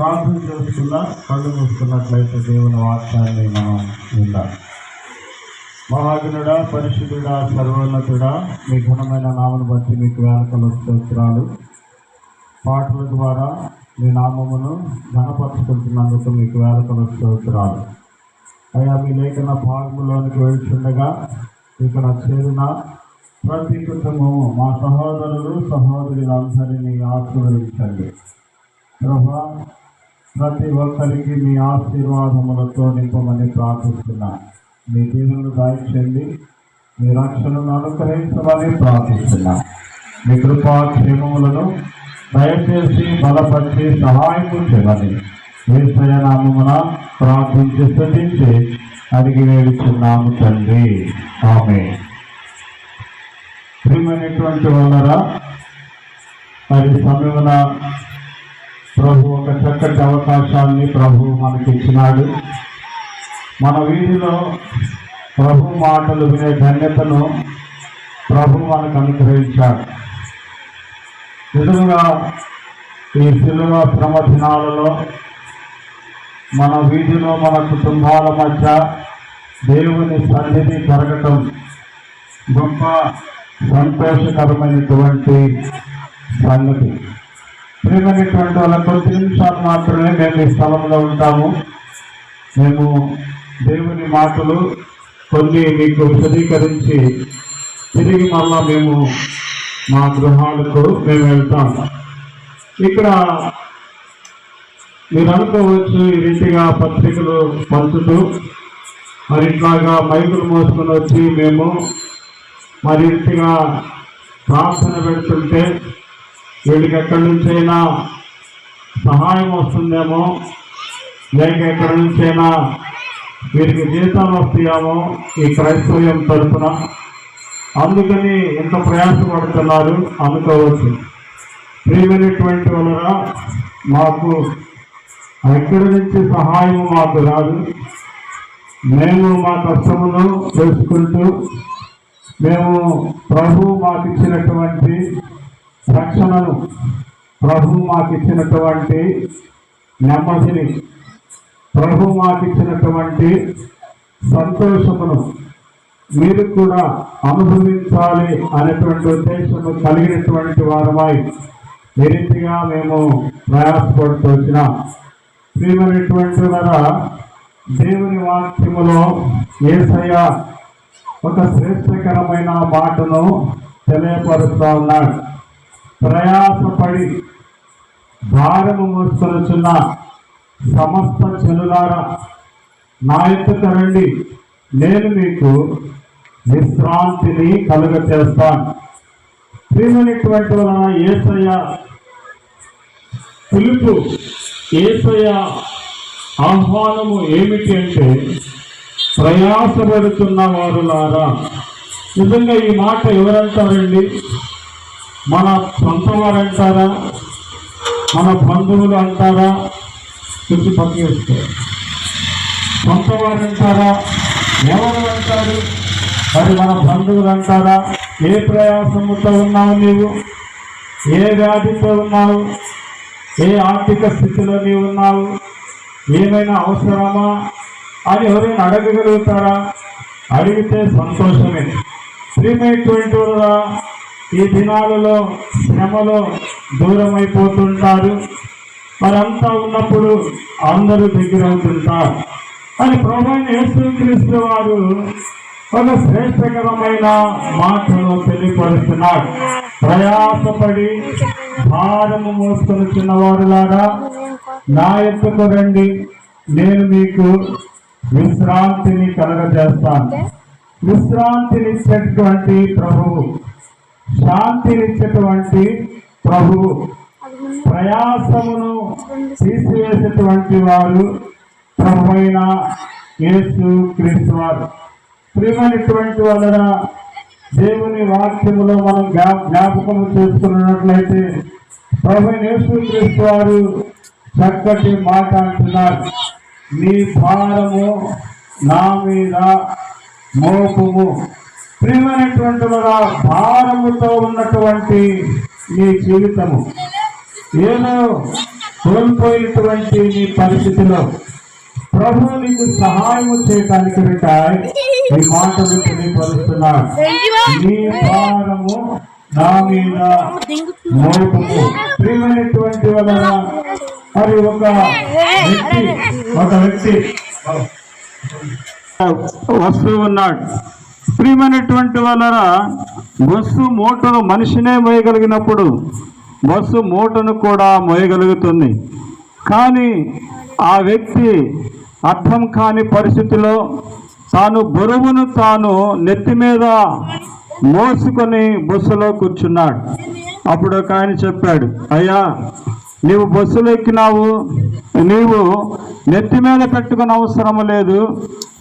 ప్రార్థన చేసుకున్నా కళ్ళు మూసుకున్నట్లయితే దేవుని వాక్యాన్ని మనం విందాం. మహాజనుడా పరిశుద్ధుడా సర్వోన్నతుడా మీ గుణమైన నామను బట్టి మీకు వేలకల స్తోత్రాలు. పాటల ద్వారా మీ నామమును ఘనపరుచుకుంటున్నందుకు మీకు వేలకల స్తోత్రాలు. అయ్యా మీ లేఖన భాగంలోనికి వెళ్తుండగా ఇక్కడ చేరిన ప్రతి కుటుంబము మా సహోదరులు సహోదరులందరినీ ఆశీర్వదించండి. ప్రభా ప్రతి ఒక్కరికి మీ ఆశీర్వాదములతో నింపమని ప్రార్థిస్తున్నా. మీ దీవులను దాయించండి మీ రక్షణను అనుగ్రహించమని ప్రార్థిస్తున్నా. మీ కృపా క్షేమములను దయచేసి బలపరిచి సహాయం చేయమని ఏసయ ప్రార్థించి స్థుతించి అడిగి వేడుచున్నాము తండ్రి. ఆమె ప్రియమైనటువంటి వాళ్ళరా మరి సమయమున ప్రభు ఒక చక్కటి అవకాశాన్ని ప్రభు మనకి ఇచ్చినాడు మన వీధిలో ప్రభు మాటలు వినే ధన్యతను ప్రభు మనకు అనుగ్రహించాడు. నిజంగా ఈ సిలువ శ్రమ దినాలలో మన వీధిలో మన కుటుంబాల మధ్య దేవుని సన్నిధి జరగటం గొప్ప సంతోషకరమైనటువంటి సంగతి. ప్రియమైనటువంటి వాళ్ళ కొద్ది నిమిషాలు మాత్రమే మేము ఈ స్థలంలో ఉంటాము. మేము దేవుని మాటలు కొన్ని మీకు విశదీకరించి తిరిగి మళ్ళా మేము మా గృహాలకు మేము వెళ్తాం. ఇక్కడ మీరు అనుకోవచ్చు ఈ రీతిగా పత్రికలు పంచుతూ మరి ఇట్లాగా మైకులు మోసుకొని వచ్చి మేము మరి రీతిగా ప్రార్థన పెడుతుంటే వీళ్ళకి ఎక్కడి నుంచైనా సహాయం వస్తుందేమో? లేక ఎక్కడి నుంచైనా వీరికి జీతాలు వస్తాయేమో ఈ క్రైస్తవ్యం తరఫున అందుకని ఎంత ప్రయాసపడుతున్నారు అనుకోవచ్చు. ప్రియమైనటువంటి వలన మాకు ఎక్కడి నుంచి సహాయం మాకు రాదు. మేము మా కష్టమును తెలుసుకుంటూ మేము ప్రభు మాకు ఇచ్చినటువంటి రక్షణను ప్రభు మాకు ఇచ్చినటువంటి నెమ్మదిని ప్రభు మాకు ఇచ్చినటువంటి సంతోషమును మీరు కూడా అనుభవించాలి అనేటువంటి ఉద్దేశము కలిగినటువంటి వారమై నిరీతిగా రీతిగా మేము ప్రయాసపడుతూ వచ్చినాం. ప్రియమైనటువంటి దేవుని వాక్యములో ఏసయ్య ఒక శ్రేష్టకరమైన మాటను తెలియపరుస్తూ ఉన్నాడు. ప్రయాసపడి భారము మోసుకొనుచున్న సమస్త చెలులారా నా ఎత్తుకు రండి. నేను మీకు విశ్రాంతిని కలుగ చేస్తాను ప్రియమైనటువంటి వలన ఏసయ్య పిలుపు ఏసయ్య ఆహ్వానము ఏమిటి అంటే ప్రయాసపడుతున్న వారులారా నిజంగా ఈ మాట ఎవరంటారండి? మన సొంత వారు అంటారా మన బంధువులు అంటారా చెప్పి పనిచేస్తారు సొంత వారు అంటారా ఎవరు అంటారు మరి మన బంధువులు అంటారా ఏ ప్రయాసముతో ఉన్నావు నీవు? ఏ వ్యాధితో ఉన్నావు? ఏ ఆర్థిక స్థితిలో నీవు ఉన్నావు? ఏమైనా అవసరమా? అని ఎవరైనా అడగగలుగుతారా? అడిగితే సంతోషమే. ప్రియమైనటువంటి వారురా, ఈ దినాలలో శ్రమలో దూరం అయిపోతుంటారు మరంతా ఉన్నప్పుడు అందరూ దగ్గర అవుతుంటారు అని ప్రభుత్వం యేసుక్రీస్తు వారు ఒక శ్రేష్టకరమైన మాటను తెలియపరుస్తున్నారు. ప్రయాసపడి భారము మోసుకొని చిన్నవారులారా నా ఎత్తుకు రండి. నేను మీకు విశ్రాంతిని కలగజేస్తాను. విశ్రాంతినిచ్చేటువంటి ప్రభువు శాంతినిచ్చేటువంటి ప్రభువు ప్రయాసమును తీసివేసేటువంటి వారు ప్రభువైన యేసు క్రీస్తు వారు. ప్రియమైనటువంటి వలన దేవుని వాక్యములో మనం జ్ఞా జ్ఞాపకము చేసుకున్నట్లయితే ప్రభు యేసు క్రీస్తు వారు చక్కటి మాట అంటున్నారు. నీ భారము నా మీద మోపము. ప్రియమైనటువంటి వారా, భారముతో ఉన్నటువంటి నీ జీవితము. ఏదో కోల్పోయినటువంటి నీ పరిస్థితిలో ప్రభు నీకు సహాయం చేయటానికి వింటాయి. ఈ మాటలు తెలియపరుస్తున్నాడు నీ భారము నా మీద మోపము. ప్రియమైనటువంటి వలన మరి ఒక వ్యక్తి ఒక వ్యక్తి. వస్తూ ఉన్నాడు. ప్రియమైనటువంటి వలన బస్సు మూటను మనిషినే మోయగలిగినప్పుడు బస్సు మూటను కూడా మోయగలుగుతుంది. కానీ ఆ వ్యక్తి అర్థం కాని పరిస్థితిలో తాను బరువును తాను నెత్తి మీద మోసుకొని బస్సులో కూర్చున్నాడు. అప్పుడు ఒక ఆయన చెప్పాడు అయ్యా నీవు బస్సులో ఎక్కినావు నీవు నెత్తి మీద పెట్టుకుని అవసరం లేదు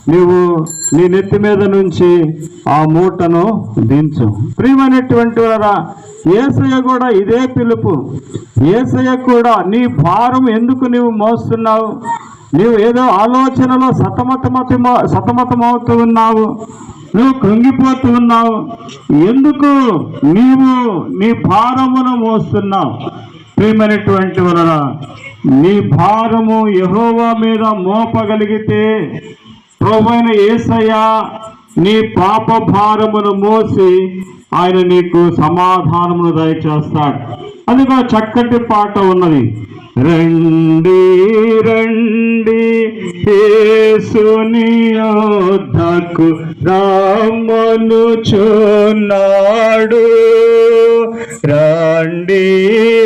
నీవు నీ నెత్తి మీద నుంచి ఆ మూటను దించు. ప్రియమైనటువంటి వారా ఏసయ్య కూడా ఇదే పిలుపు. ఏసయ్య కూడా నీ భారం ఎందుకు నీవు మోస్తున్నావు? నీవు ఏదో ఆలోచనలో సతమతమత సతమతమవుతూ ఉన్నావు. నువ్వు కృంగిపోతూ ఉన్నావు. ఎందుకు నీవు నీ భారమును మోస్తున్నావు? ప్రియమైనటువంటి వలన నీ భారము యహోవా మీద మోపగలిగితే ప్రభువైన యేసయ్య నీ పాప భారమును మోసి ఆయన నీకు సమాధానమును దయచేస్తాడు. అదిగో చక్కటి పాట ఉన్నది. రండి రండి యేసుని యోద్ధకు రామను చున్నాడు రాండి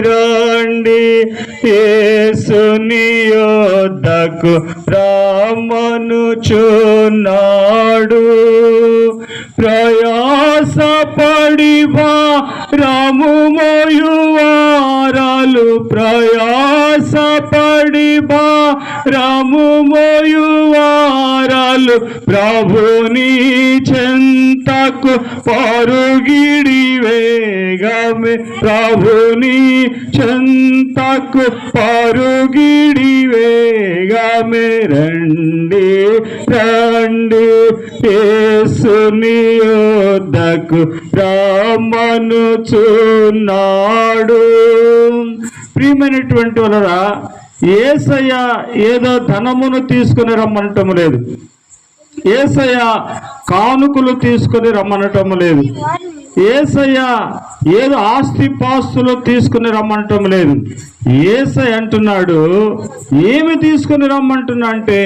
రాండి యేసుని యోద్ధకు రామను చున్నాడు ప్రయాస పడివా రాము మోయువారాలు ప్రయాస పడివా రాము మోయువారాలు ప్రభుని చెంతకు పరుగిడి వేగమే. ప్రభుని చెంతకు పరుగిడి వేగమే. రండి రండి యేసుని యోద్ధకు రామను చున్నాడు ప్రియమైనటువంటి వలన ఏసయ్య ఏదో ధనమును తీసుకుని రమ్మనటం లేదు. ఏసయ్య కానుకలు తీసుకుని రమ్మనటం లేదు. ఏసయ్య ఏదో ఆస్తి పాస్తులు తీసుకుని రమ్మనటం లేదు. ఏసయ్య అంటున్నాడు ఏమి తీసుకుని రమ్మంటున్నా అంటే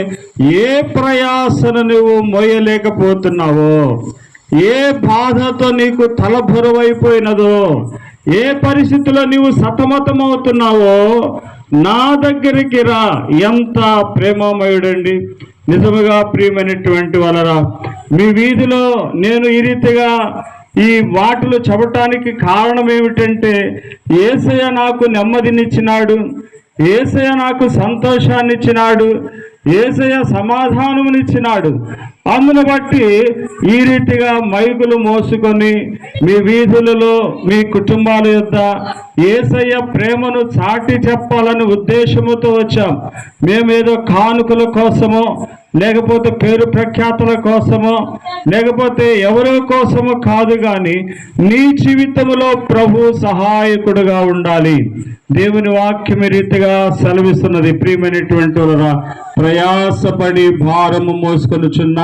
ఏ ప్రయాసను నువ్వు మోయలేకపోతున్నావో ఏ బాధతో నీకు తల బరువైపోయినదో ఏ పరిస్థితిలో నీవు సతమతమవుతున్నావో నా దగ్గరికి రా. ఎంత ప్రేమమయుడండి. నిజముగా ప్రియమైనటువంటి వలరా మీ వీధిలో నేను ఈ రీతిగా ఈ మాటలు చెప్పటానికి కారణం ఏమిటంటే ఏసయ్య నాకు నెమ్మదినిచ్చినాడు. ఏసయ్య నాకు సంతోషాన్ని ఇచ్చినాడు ఏసయ్య సమాధానమునిచ్చినాడు. అందును బట్టి ఈ రీతిగా మైకులు మోసుకొని మీ వీధులలో మీ కుటుంబాల యొక్క ఏసయ్య ప్రేమను చాటి చెప్పాలని ఉద్దేశముతో వచ్చాం. మేమేదో కానుకల కోసమో లేకపోతే పేరు ప్రఖ్యాతుల కోసమో లేకపోతే ఎవరో కోసమో కాదు కానీ నీ జీవితంలో ప్రభు సహాయకుడుగా ఉండాలి. దేవుని వాక్యం రీతిగా సెలవిస్తున్నది. ప్రియమైనటువంటి వారా, ప్రయాసపడి భారము మోసుకొనుచున్న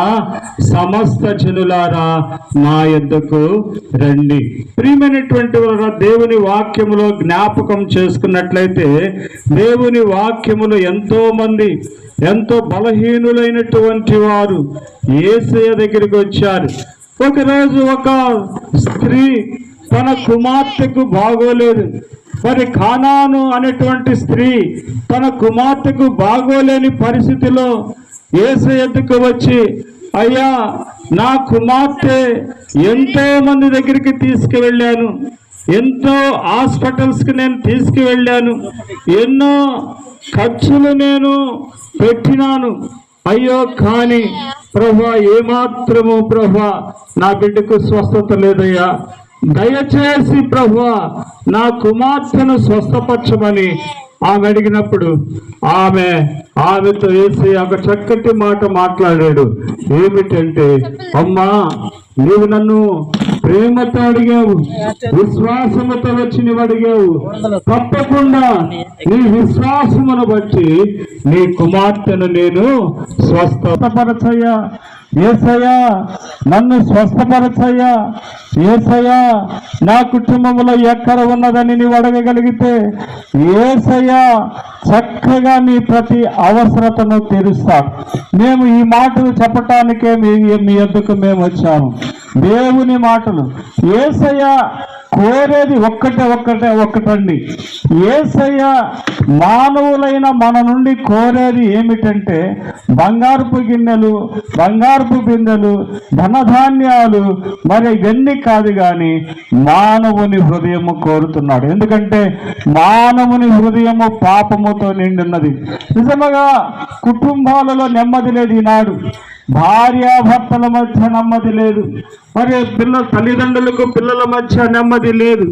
సమస్త జనులారా నా ఎద్దకు రండి. ప్రియమైనటువంటి వారా, దేవుని వాక్యములో జ్ఞాపకం చేసుకున్నట్లయితే దేవుని వాక్యములో ఎంతో మంది ఎంతో బలహీనులైనటువంటి వారు ఏసయ దగ్గరికి వచ్చారు. ఒకరోజు ఒక స్త్రీ తన కుమార్తెకు బాగోలేదు. మరి ఖానాను అనేటువంటి స్త్రీ తన కుమార్తెకు బాగోలేని పరిస్థితిలో ఏసయ్యకు వచ్చి అయ్యా నా కుమార్తె ఎంతో మంది దగ్గరికి తీసుకువెళ్ళాను. ఎంతో హాస్పిటల్స్కి నేను తీసుకువెళ్ళాను. ఎన్నో ఖర్చులు నేను పెట్టినాను. అయ్యో కానీ ప్రభా ఏమాత్రము ప్రభా నా బిడ్డకు స్వస్థత లేదయ్యా. దయచేసి ప్రభా నా కుమార్తెను స్వస్థపరచమని ఆమె అడిగినప్పుడు ఆమె ఆమెతో వేసి ఒక చక్కటి మాట మాట్లాడాడు. ఏమిటంటే అమ్మా నీవు నన్ను ప్రేమతో అడిగావు విశ్వాసముతో వచ్చి నీవు అడిగావు తప్పకుండా నీ విశ్వాసమును బట్టి నీ కుమార్తెను నేను స్వస్థపరచయ్యా. ఏసయ్యా నన్ను స్వస్థపరచయ్యా. ఏసయ్యా నా కుటుంబంలో ఎక్కడ ఉన్నదని నీవు అడగగలిగితే ఏసయ్యా చక్కగా నీ ప్రతి అవసరతను తీరుస్తాడు. మేము ఈ మాటలు చెప్పటానికే మీ మీ మేము వచ్చాము. దేవుని మాటలు. ఏసయ్యా కోరేది ఒక్కటే ఒక్కటే ఒక్కటండి. ఏసయ్య మానవులైన మన నుండి కోరేది ఏమిటంటే బంగారపు గిన్నెలు బంగారపు బిందెలు ధనధాన్యాలు మరి ఇవన్నీ కాదు కానీ మానవుని హృదయము కోరుతున్నాడు. ఎందుకంటే మానవుని హృదయము పాపముతో నిండున్నది. నిజముగా కుటుంబాలలో నెమ్మది లేదు ఈనాడు. భార్యాభర్తల మధ్య నెమ్మది లేదు. మరి పిల్ల తల్లిదండ్రులకు పిల్లల మధ్య నెమ్మది లేదు.